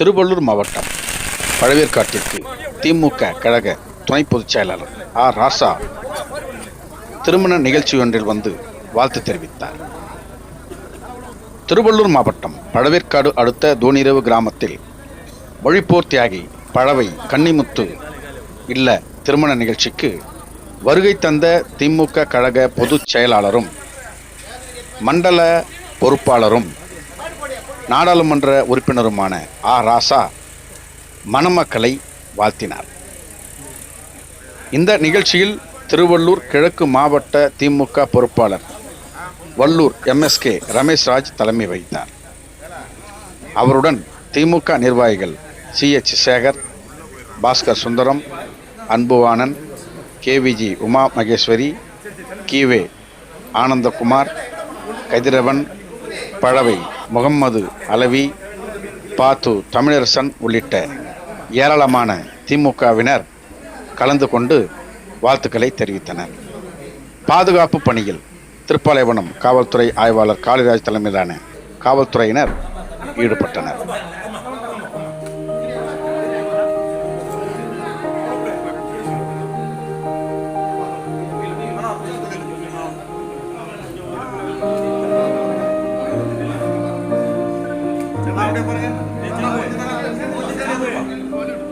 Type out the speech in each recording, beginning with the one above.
திருவள்ளூர் மாவட்டம் பழவேற்காட்டிற்கு திமுக கழக துணை பொதுச் செயலாளர் ஆர் ராசா திருமண நிகழ்ச்சி ஒன்றில் வந்து வாழ்த்து தெரிவித்தார். திருவள்ளூர் மாவட்டம் பழவேற்காடு அடுத்த தோனிரவு கிராமத்தில் வழிப்போர் தியாகி பழவை கன்னிமுத்து இல்ல திருமண நிகழ்ச்சிக்கு வருகை தந்த திமுக கழக பொதுச் செயலாளரும் மண்டல பொறுப்பாளரும் நாடாளுமன்ற உறுப்பினருமான ஆ. ராசா மணமக்களை வாழ்த்தினார். இந்த நிகழ்ச்சியில் திருவள்ளூர் கிழக்கு மாவட்ட திமுக பொறுப்பாளர் வள்ளூர் எம்எஸ்கே ரமேஷ்ராஜ் தலைமை வகித்தார். அவருடன் திமுக நிர்வாகிகள் சிஎச் சேகர் பாஸ்கர் சுந்தரம் அன்புவானன் கேவிஜி உமா மகேஸ்வரி கீவே ஆனந்தகுமார் கதிரவன் பழவை முகம்மது அலவி பாத்து தமிழரசன் உள்ளிட்ட ஏராளமான திமுகவினர் கலந்து கொண்டு வாழ்த்துக்களை தெரிவித்தனர். பாதுகாப்பு பணியில் திருப்பாலைவனம் காவல்துறை ஆய்வாளர் காளிராஜ் தலைமையிலான காவல்துறையினர் ஈடுபட்டனர்.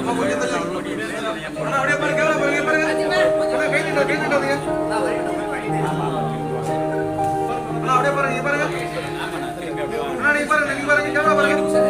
அப்படியே பாருங்க கேமரா பாருங்க பாருங்க.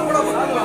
ほらほらほら。